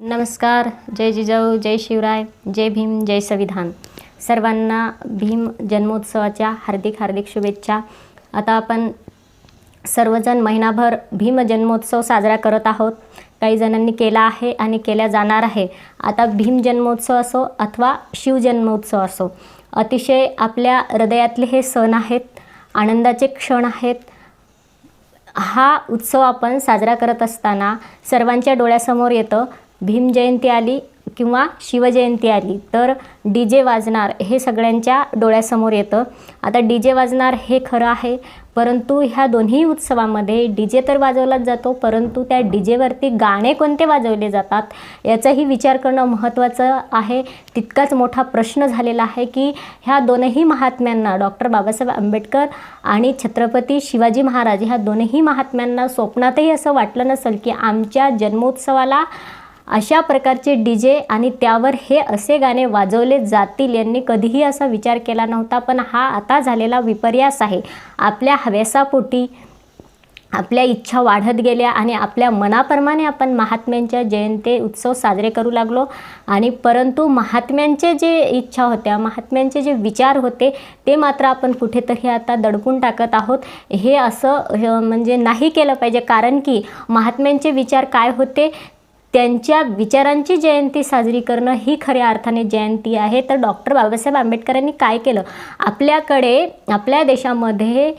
नमस्कार जय जिजाऊ जय शिवराय जय भीम जय संविधान. सर्वांना भीम जन्मोत्सवाच्या हार्दिक हार्दिक शुभेच्छा. आता आपण सर्वजण महिनाभर भीम जन्मोत्सव साजरा करत आहोत. काही जणांनी केला आहे आणि केल्या जाणार आहे. आता भीम जन्मोत्सव असो अथवा शिवजन्मोत्सव असो अतिशय आपल्या हृदयातले हे सण आहेत आनंदाचे क्षण आहेत. हा उत्सव आपण साजरा करत असताना सर्वांच्या डोळ्यासमोर येतं. भीम जयंती आली किंवा शिवजयंती आली तर डी जे वाजणार हे सगळ्यांच्या डोळ्यासमोर येतं. आता डी जे वाजणार हे खरं आहे परंतु ह्या दोन्ही उत्सवामध्ये डी जे तर वाजवलाच जातो परंतु त्या डी जेवरती गाणे कोणते वाजवले जातात याचाही विचार करणं महत्त्वाचं आहे. तितकाच मोठा प्रश्न झालेला आहे की ह्या दोनही महात्म्यांना डॉक्टर बाबासाहेब आंबेडकर आणि छत्रपती शिवाजी महाराज ह्या दोनही महात्म्यांना स्वप्नातही असं वाटलं नसेल की आमच्या जन्मोत्सवाला अशा प्रकारचे डी जे आणि त्यावर हे असे गाणे वाजवले जातील यांनी कधीही असा विचार केला नव्हता पण हा आता झालेला विपर्यास आहे. आपल्या हव्यासापोटी आपल्या इच्छा वाढत गेल्या आणि आपल्या मनाप्रमाणे आपण महात्म्यांच्या जयंती उत्सव साजरे करू लागलो. आणि परंतु महात्म्यांचे जे इच्छा होत्या महात्म्यांचे जे विचार होते ते मात्र आपण कुठेतरी आता दडपून टाकत आहोत. हे असं म्हणजे नाही केलं पाहिजे. कारण की महात्म्यांचे विचार काय होते? त्यांच्या विचारांची जयंती साजरी करणं ही खऱ्या अर्थाने जयंती आहे. तर डॉक्टर बाबासाहेब आंबेडकरांनी काय केलं? आपल्याकडे आपल्या देशामध्ये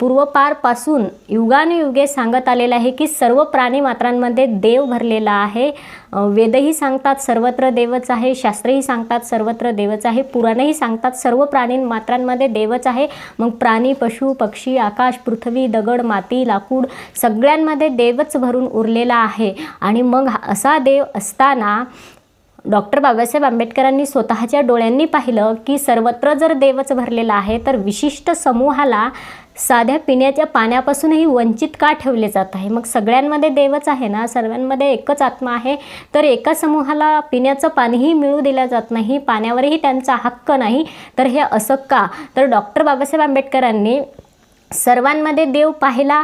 पूर्वपारपासून युगानुयुगे सांगत आलेलं आहे की सर्व प्राणी मात्रांमध्ये देव भरलेला आहे. वेदही सांगतात सर्वत्र देवच आहे शास्त्रही सांगतात सर्वत्र देवच आहे पुराणही सांगतात सर्व प्राणी मात्रांमध्ये देवच आहे. मग प्राणी पशु पक्षी आकाश पृथ्वी दगड माती लाकूड सगळ्यांमध्ये देवच भरून उरलेला आहे. आणि मग हा- असा देव असताना डॉक्टर बाबासाहेब आंबेडकरांनी स्वतःच्या डोळ्यांनी पाहिलं की सर्वत्र जर देवच भरलेला आहे तर विशिष्ट समूहाला साध्या पिण्याच्या पाण्यापासूनही वंचित का ठेवले जात आहे? मग सगळ्यांमध्ये देवच आहे ना? सर्वांमध्ये एकच आत्मा आहे तर एका समूहाला पिण्याचं पाणीही मिळू दिलं जात नाही पाण्यावरही त्यांचा हक्क नाही तर हे असं का? तर डॉक्टर बाबासाहेब आंबेडकरांनी सर्वांमध्ये देव पाहिला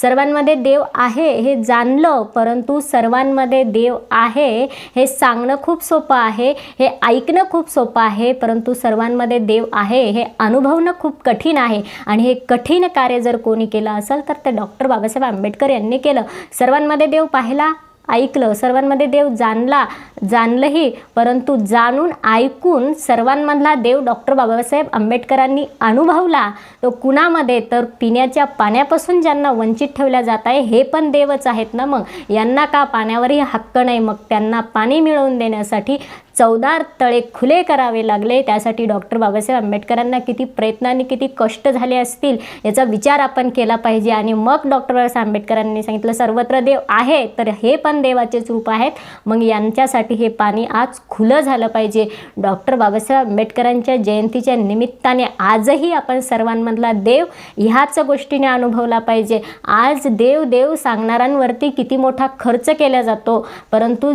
सर्वांमध्ये देव आहे हे जाणलं परंतु सर्वांमध्ये देव आहे हे सांगणं खूप सोपं आहे हे ऐकणं खूप सोपं आहे परंतु सर्वांमध्ये देव आहे हे अनुभवणं खूप कठीण आहे. आणि हे कठीण कार्य जर कोणी केलं असेल तर ते डॉक्टर बाबासाहेब आंबेडकर यांनी केलं. सर्वांमध्ये देव पाहिला ऐकलं. सर्वांमध्ये देव जाणला जाणलंही परंतु जाणून ऐकून सर्वांमधला देव डॉक्टर बाबासाहेब आंबेडकरांनी अनुभवला. तो कुणामध्ये? तर पिण्याच्या पाण्यापासून ज्यांना वंचित ठेवल्या जात आहे हे पण देवच आहेत ना मग? यांना का पाण्यावरही हक्क नाही मग? त्यांना पाणी मिळवून देण्यासाठी चौदार तळे खुले करावे लागले. त्यासाठी डॉक्टर बाबासाहेब आंबेडकरांना किती प्रयत्नांनी किती कष्ट झाले असतील याचा विचार आपण केला पाहिजे. आणि मग डॉक्टर बाबासाहेब आंबेडकरांनी सांगितलं सर्वत्र देव आहे तर हे पण देवाचेच रूप आहेत. मग यांच्यासाठी हे पाणी आज खुलं झालं पाहिजे. डॉक्टर बाबासाहेब आंबेडकरांच्या जयंतीच्या निमित्ताने आजही आपण सर्वांमधला देव ह्याच गोष्टीने अनुभवला पाहिजे. आज देव देव सांगणाऱ्यांवरती किती मोठा खर्च केला जातो. परंतु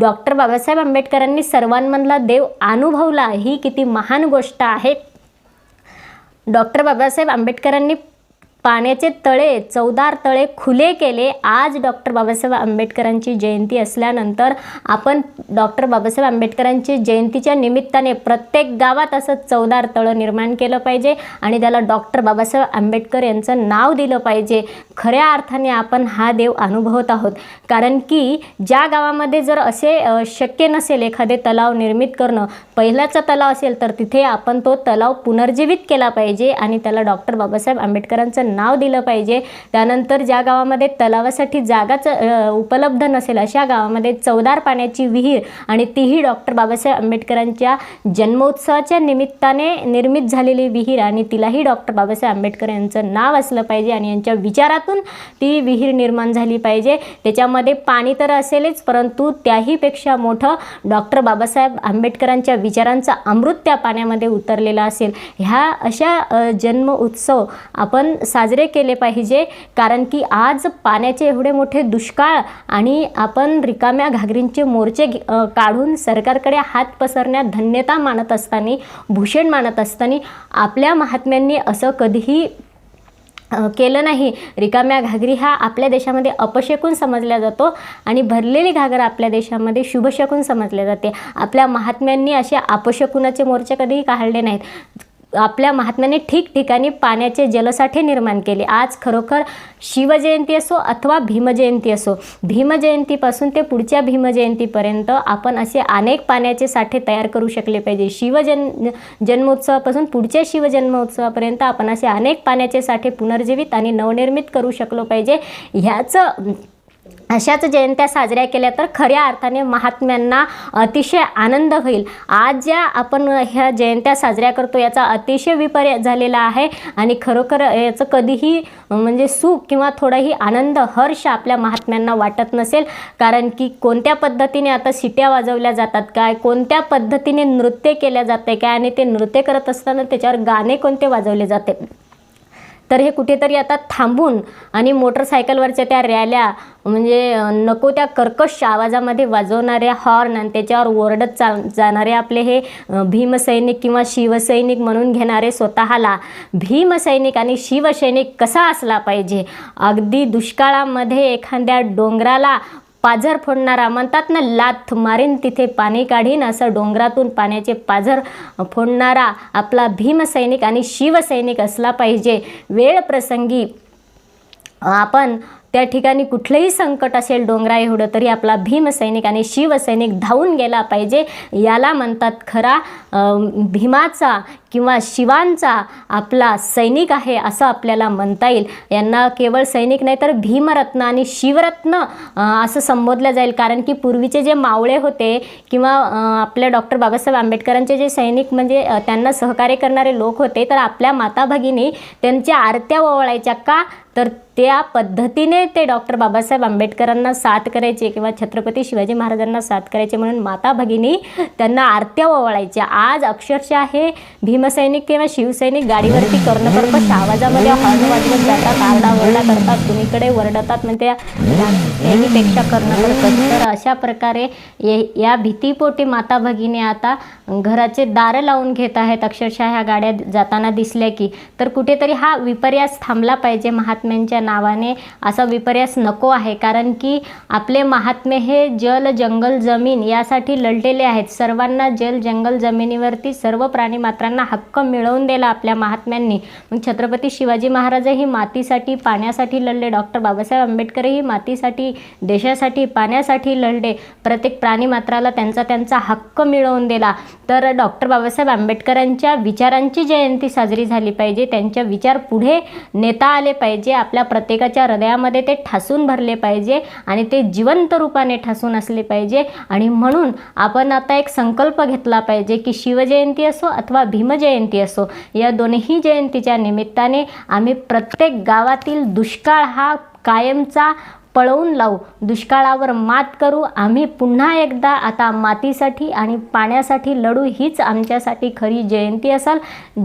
डॉक्टर बाबासाहेब आंबेडकरांनी सर्वांमधला देव अनुभवला ही किती महान गोष्ट आहे. डॉक्टर बाबासाहेब आंबेडकरांनी पाण्याचे तळे चौदार तळे खुले केले. आज डॉक्टर बाबासाहेब आंबेडकरांची जयंती असल्यानंतर आपण डॉक्टर बाबासाहेब आंबेडकरांची जयंतीच्या निमित्ताने प्रत्येक गावात असं चौदार तळं निर्माण केलं पाहिजे आणि त्याला डॉक्टर बाबासाहेब आंबेडकर यांचं नाव दिलं पाहिजे. खऱ्या अर्थाने आपण हा देव अनुभवत आहोत. कारण की ज्या गावामध्ये जर असे शक्य नसेल एखादे तलाव निर्मित करणं पहिलाचा तलाव असेल तर तिथे आपण तो तलाव पुनर्जीवित केला पाहिजे आणि त्याला डॉक्टर बाबासाहेब आंबेडकरांचं नाव दिलं पाहिजे. त्यानंतर ज्या गावामध्ये तलावासाठी जागाच उपलब्ध नसेल अशा गावामध्ये चौदार पाण्याची विहीर आणि तीही डॉक्टर बाबासाहेब आंबेडकरांच्या जन्मोत्सवाच्या निमित्ताने निर्मित झालेली विहीर आणि तिलाही डॉक्टर बाबासाहेब आंबेडकर यांचं नाव असलं पाहिजे आणि यांच्या विचारातून ती विहीर निर्माण झाली पाहिजे. त्याच्यामध्ये पाणी तर असेलच परंतु त्याहीपेक्षा मोठं डॉक्टर बाबासाहेब आंबेडकरांच्या विचारांचा अमृत त्या पाण्यामध्ये उतरलेला असेल. ह्या अशा जन्म उत्सव आपण साजरे केले पाहिजे. कारण की आज पाण्याचे एवढे मोठे दुष्काळ आणि आपण रिकाम्या घागरींचे मोर्चे काढून सरकारकडे हात पसरण्यात धन्यता मानत असताना भूषण मानत असताना आपल्या महात्म्यांनी असं कधीही केलं नाही. रिकाम्या घागरी हा आपल्या देशामध्ये अपशकून समजला जातो आणि भरलेली घागर आपल्या देशामध्ये शुभशकून समजले जाते. आपल्या महात्म्यांनी असे अपशकुनाचे मोर्चे कधीही काढले नाहीत. आपल्या महात्म्याने ठिकठिकाणी पाण्याचे जलसाठे निर्माण केले. आज खरोखर शिवजयंती असो अथवा भीमजयंती असो भीमजयंतीपासून ते पुढच्या भीमजयंतीपर्यंत आपण असे अनेक पाण्याचे साठे तयार करू शकले पाहिजे. शिवजन जन्मोत्सवापासून पुढच्या शिवजन्मोत्सवापर्यंत आपण असे अनेक पाण्याचे साठे पुनर्जीवित आणि नवनिर्मित करू शकलो पाहिजे. ह्याचं अशाच जयंत्या साजऱ्या केल्या तर खऱ्या अर्थाने महात्म्यांना अतिशय आनंद होईल. आज ज्या आपण ह्या जयंत्या साजऱ्या करतो याचा अतिशय विपर्य झालेला आहे आणि खरोखर याचं कधीही म्हणजे सुख किंवा थोडाही आनंद हर्ष आपल्या महात्म्यांना वाटत नसेल. कारण की कोणत्या पद्धतीने आता शिट्या वाजवल्या जातात काय कोणत्या पद्धतीने नृत्य केल्या जाते काय आणि ते नृत्य करत असताना त्याच्यावर गाणे कोणते वाजवले जाते? तर हे कुठेतरी आता थांबून आणि मोटरसायकलवरच्या त्या रॅल्या म्हणजे नको त्या कर्कश आवाजामध्ये वाजवणाऱ्या हॉर्न आणि त्याच्यावर ओरडत चा जाणारे आपले हे भीमसैनिक किंवा शिवसैनिक म्हणून घेणारे स्वतःला भीमसैनिक आणि शिवसैनिक कसा असला पाहिजे? अगदी दुष्काळामध्ये एखाद्या डोंगराला पाझर फोडणारा म्हणतात ना लाथ मारीन तिथे पाणी काढीन असं डोंगरातून पाण्याचे पाझर फोडणारा आपला भीमसैनिक आणि शिवसैनिक असला पाहिजे. वेळ प्रसंगी आपण त्या ठिकाणी कुठलंही संकट असेल डोंगरा एवढं तरी आपला भीमसैनिक आणि शिवसैनिक धावून गेला पाहिजे. याला म्हणतात खरा भीमाचा किंवा शिवांचा आपला सैनिक आहे असं आपल्याला म्हणता येईल. यांना केवळ सैनिक नाही तर भीमरत्न आणि शिवरत्न असं संबोधलं जाईल. कारण की पूर्वीचे जे मावळे होते किंवा आपल्या डॉक्टर बाबासाहेब आंबेडकरांचे जे सैनिक म्हणजे त्यांना सहकार्य करणारे लोक होते तर आपल्या माता भगिनी त्यांच्या आरत्या ओवाळायच्या का? तर त्या पद्धतीने ते डॉक्टर बाबासाहेब आंबेडकरांना साथ करायचे किंवा छत्रपती शिवाजी महाराजांना साथ करायचे म्हणून माता भगिनी त्यांना आरत्या ओवाळायच्या. आज अक्षरशः हे भीम भीमसैनिक किंवा शिवसैनिक गाडीवरती कर्णकर्कश आवाजामध्ये हॉर्न वाजवत जातात आरडाओरडा करतात कुणीकडे वरडतात म्हणजे नेहमीपेक्षा कर्णकर्कश तर अशा प्रकारे ये- या भीतीपोटी माता भगिनी आता घराचे दारं लावून घेत आहेत. अक्षरशः ह्या गाड्या जाताना दिसल्या की तर कुठेतरी हा विपर्यास थांबला पाहिजे महात्म्यांच्या नावाने. असा विपर्यास नको आहे कारण की आपले महात्मे हे जल जंगल जमीन यासाठी लढलेले आहेत. सर्वांना जल जंगल जमिनीवरती सर्व प्राणी मात्रांना हक्क मिळवून दिला आपल्या महात्म्यांनी. मग छत्रपती शिवाजी महाराजही मातीसाठी पाण्यासाठी लढले. डॉक्टर बाबासाहेब आंबेडकरही मातीसाठी देशासाठी पाण्यासाठी लढले. प्रत्येक प्राणीमात्राला त्यांचा त्यांचा हक्क मिळवून दिला. तर डॉक्टर बाबासाहेब आंबेडकरांच्या विचारांची जयंती साजरी झाली पाहिजे. त्यांच्या विचार पुढे नेता आले पाहिजे. आपल्या प्रत्येकाच्या हृदयामध्ये ते ठासून भरले पाहिजे आणि ते जिवंत रूपाने ठासून असले पाहिजे. आणि म्हणून आपण आता एक संकल्प घेतला पाहिजे की शिवजयंती असो अथवा भीमजयंती जयंती असो. या दोन्ही जयंतीच्या निमित्ताने आम्ही प्रत्येक गावातील दुष्काळ हा कायमचा पळवून लावू. दुष्काळावर मात करू. आम्ही पुन्हा एकदा आता मातीसाठी आणि पाण्यासाठी लढू. हीच आमच्यासाठी खरी जयंती असाल.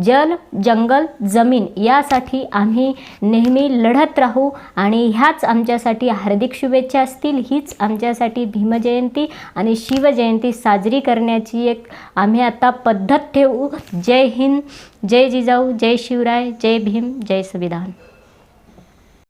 जल जंगल जमीन यासाठी आम्ही नेहमी लढत राहू आणि ह्याच आमच्यासाठी हार्दिक शुभेच्छा असतील. हीच आमच्यासाठी भीमजयंती आणि शिवजयंती साजरी करण्याची एक आम्ही आता पद्धत ठेवू. जय हिंद जय जिजाऊ जय शिवराय जय भीम जय संविधान.